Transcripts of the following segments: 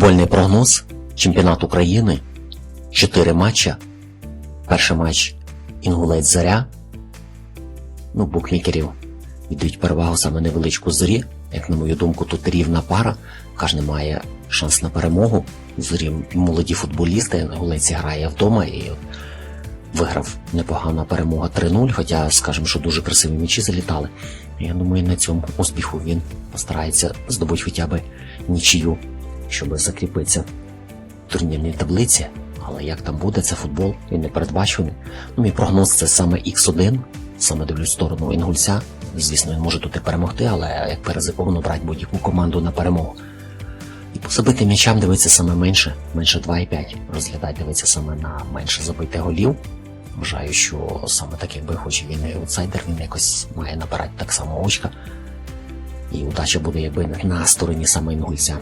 Футбольний прогноз. Чемпіонат України. Чотири матча. Перший матч Інгулець Заря. Ну, букмекерів віддають перевагу саме невеличку зорі. Як на мою думку, тут рівна пара. Кожен має шанс на перемогу. Зорі молоді футболісти. Інгулець грає вдома і виграв непогана перемога 3-0, хоча, скажемо, що дуже красиві м'ячі залітали. Я думаю, на цьому успіху він постарається здобути хоча б нічию, щоб закріпитися в турнірній таблиці. Але як там буде, це футбол, він не передбачений. Ну, мій прогноз це саме X1, саме дивлюсь сторону Інгульця. Звісно, він може тут і перемогти, але як перезаповно брати будь-яку команду на перемогу. І по м'ячам дивиться саме менше, менше 2,5. Розглядати дивиться саме на менше забитих голів. Вважаю, що саме так, якби хоч він і аутсайдер, він якось має набирати так само очка. І удача буде якби на стороні саме інгульця.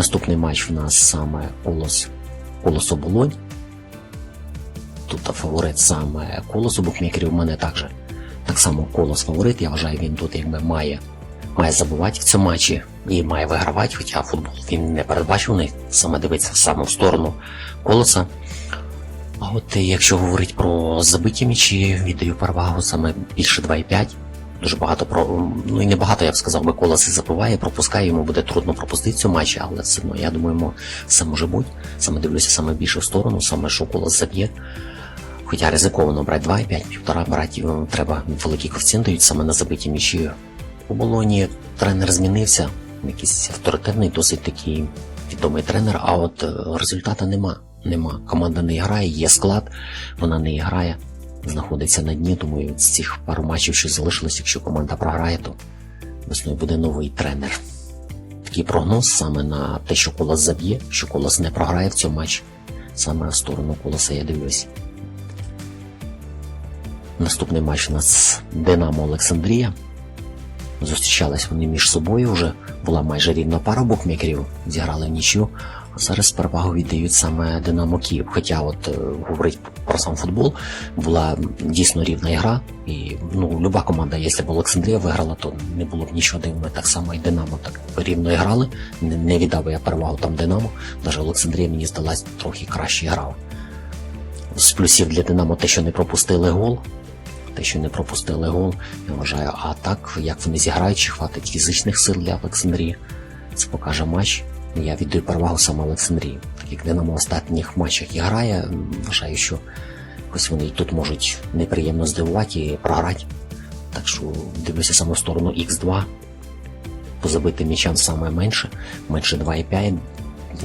Наступний матч в нас саме Колос, Колос Оболонь. Тут фаворит саме Колос у букмекерів у мене також. Так само Колос фаворит, я вважаю, він тут якби має, має забувати в цьому матчі і має вигравати, хоча футбол він не передбачений, саме дивиться саме в сторону Колоса. А от якщо говорити про забиті м'ячі, віддаю перевагу саме більше 2,5. Дуже багато про ну і не багато, я б сказав, би колос і забиває, пропускає, йому буде трудно пропустити цю матчі, але все одно, я думаю, все може бути. Саме дивлюся саме більше в сторону, саме що колос заб'є. Хоча ризиковано брати 2,5, півтора брати треба великий коефіцієнт дають саме на забиті м'ячі. У Болоні тренер змінився, якийсь авторитетний, досить такий відомий тренер, а от е, результату нема. Нема. Команда не грає, є склад, вона не грає, знаходиться на дні, тому з цих пару матчів, що залишилось, якщо команда програє, то весною буде новий тренер. Такий прогноз саме на те, що колос заб'є, що колос не програє в цьому матчі. Саме в сторону колоса я дивлюсь. Наступний матч у нас Динамо Олександрія. Зустрічались вони між собою вже. Була майже рівна пара букмекерів, зіграли в нічю. А зараз перевагу віддають саме Динамо Київ. Хоча, от е, говорить про сам футбол, була дійсно рівна гра. І ну, люба команда, якщо б Олександрія виграла, то не було б нічого дивного. Так само і Динамо так рівно грали. Не, не віддав я перевагу там Динамо. Навіть Олександрія мені здалась трохи краще грала. З плюсів для Динамо те, що не пропустили гол. Те, що не пропустили гол, я вважаю, а так, як вони зіграють, чи хватить фізичних сил для Олександрії, це покаже матч. Я віддаю перевагу саме Олександрії. Як Динамо в останніх матчах і грає, вважаю, що ось вони тут можуть неприємно здивувати і програти. Так що дивлюся саме в сторону Х2. По забитим м'ячам саме менше, менше 2,5.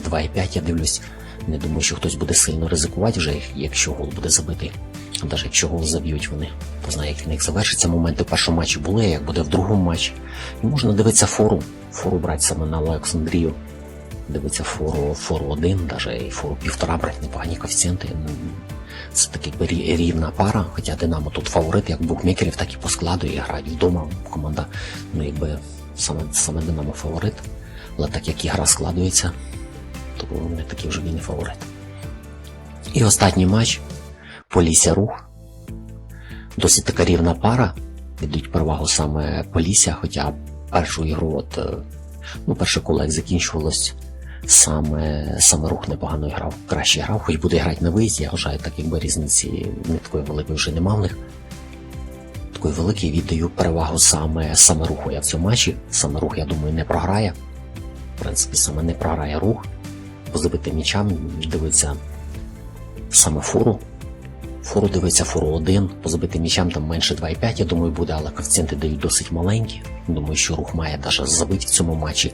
2,5 я дивлюсь. Не думаю, що хтось буде сильно ризикувати вже, якщо гол буде забитий. Навіть якщо гол заб'ють вони, то знає, як в них завершиться. Моменти в першому матчі були, як буде в другому матчі. І можна дивитися фору. Фору брати саме на Олександрію. Дивитися фору, фору один, навіть і фору півтора брати непогані коефіцієнти. Ну, Це таки якби рівна пара, хоча Динамо тут фаворит, як букмекерів, так і по складу, і грають вдома. Команда, ну якби саме, саме Динамо фаворит. Але так як ігра складується, то не такий вже він і фаворит. І останній матч Полісся рух. Досить така рівна пара. Віддають перевагу саме Полісся, хоча першу ігру, от, е, ну, перше коло як закінчувалось, саме, саме рух непогано грав. Краще грав, хоч буде грати на виїзді, я вважаю, так якби різниці не такої великої вже нема в них. Такої великої віддаю перевагу саме, саме руху. Я в цьому матчі. Саме рух, я думаю, не програє. В принципі, саме не програє рух. По забитим м'ячам дивиться саме фору. Фору дивиться фору 1, по забитим м'ячам там менше 2,5, я думаю, буде, але коефіцієнти дають досить маленькі. Думаю, що рух має навіть забити в цьому матчі.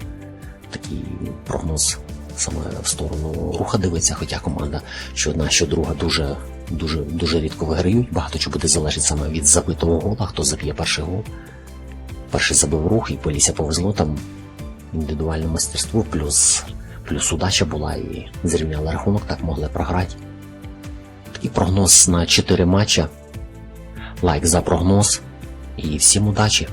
Такий прогноз саме в сторону руха дивиться, хоча команда що одна, що друга дуже, дуже, дуже рідко виграють. Багато чого буде залежати саме від забитого гола, хто заб'є перший гол. Перший забив рух і Полісся повезло там індивідуальне мастерство, плюс, плюс удача була і зрівняли рахунок, так могли програти. Такий прогноз на 4 матча. Лайк за прогноз і всім удачі!